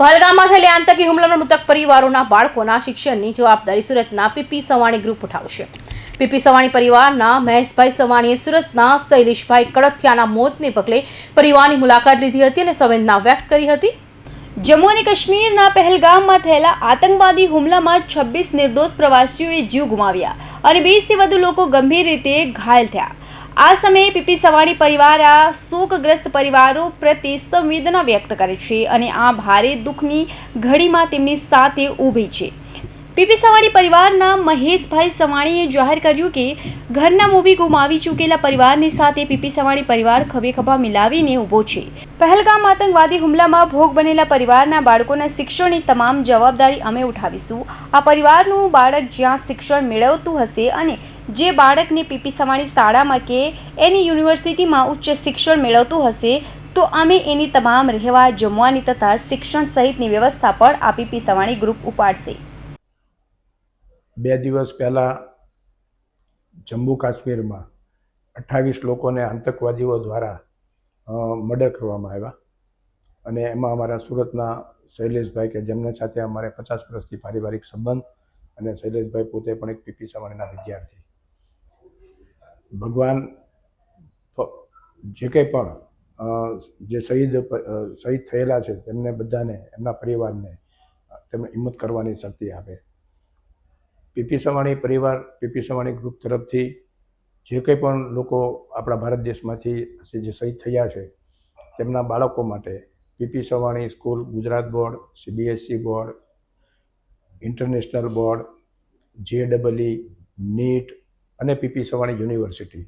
પહલગામમાં થયેલી આતંકી હુમલામાં મૃતક પરિવારોના બાળકોના શિક્ષણની જવાબદારી સુરતના પીપી સવાણી ગ્રુપ ઉઠાવશે. પીપી સવાણી પરિવારના મહેશભાઈ સવાણીએ સુરતના શૈલેષભાઈ કડથિયાના મોતને પગલે પરિવારની મુલાકાત લીધી હતી અને સંવેદના વ્યક્ત કરી હતી. જમ્મુ અને કાશ્મીરના પહેલગામમાં થયેલા આતંકવાદી હુમલામાં છવ્વીસ નિર્દોષ પ્રવાસીઓએ જીવ ગુમાવ્યા અને વીસથી વધુ લોકો ગંભીર રીતે ઘાયલ થયા. આ સમયે પીપી સવાણી પરિવાર આ શોકગ્રસ્ત પરિવારો પ્રત્યે સંવેદના વ્યક્ત કરે છે અને આ ભારે દુઃખની ઘડીમાં તેમની સાથે ઊભી છે. પીપી સવાણી પરિવારના મહેશભાઈ સવાણીએ જાહેર કર્યું કે, ઘરના મૂવી ગુમાવી ચૂકેલા પરિવારની સાથે પીપી સવાણી પરિવાર ખભે ખભા મિલાવીને ઊભો છે. પહેલગામ આતંકવાદી હુમલામાં ભોગ બનેલા પરિવારના બાળકોના શિક્ષણની તમામ જવાબદારી અમે ઉઠાવીશું. આ પરિવારનું બાળક જ્યાં શિક્ષણ મેળવતું હશે અને જે બાળકને પીપી સવાણી શાળામાં કે એની યુનિવર્સિટીમાં ઉચ્ચ શિક્ષણ મેળવતું હશે, તો અમે એની તમામ રહેવા, જમવાની તથા શિક્ષણ સહિતની વ્યવસ્થા પણ આ પીપી સવાણી ગ્રુપ ઉપાડશે. બે દિવસ પહેલાં જમ્મુ કાશ્મીરમાં અઠ્ઠાવીસ લોકોને આતંકવાદીઓ દ્વારા મર્ડર કરવામાં આવ્યા. અને એમાં અમારા સુરતના શૈલેષભાઈ કે જેમના સાથે અમારે પચાસ વર્ષથી પારિવારિક સંબંધ અને શૈલેષભાઈ પોતે પણ એક પીપી સવાણીના વિદ્યાર્થી ભગવાન જે કંઈ પણ જે શહીદ શહીદ થયેલા છે, તેમને બધાને, એમના પરિવારને તેમને હિંમત કરવાની શક્તિ આપે. પીપી સવાણી પરિવાર, પીપી સવાણી ગ્રુપ તરફથી જે કંઈ પણ લોકો આપણા ભારત દેશમાંથી જે શહીદ થયા છે, તેમના બાળકો માટે PP Savani school, Gujarat board CBSE board, international board જેડબલઈ NEET અને પીપી સવાણી યુનિવર્સિટી.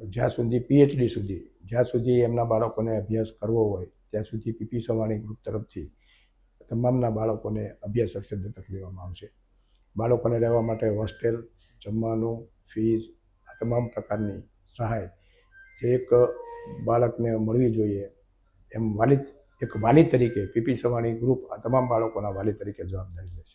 જ્યાં સુધી પીએચડી સુધી, જ્યાં સુધી એમના બાળકોને અભ્યાસ કરવો હોય, ત્યાં સુધી પીપી સવાણી ગ્રુપ તરફથી તમામના બાળકોને અભ્યાસ અક્ષર દત્તક લેવામાં આવશે. બાળકોને રહેવા માટે હોસ્ટેલ, જમવાનું, ફીસ, આ તમામ પ્રકારની સહાય જે એક બાળકને મળવી જોઈએ, એમ વાલી, એક વાલી તરીકે પીપી સવાણી ગ્રુપ આ તમામ બાળકોના વાલી તરીકે જવાબદારી લેશે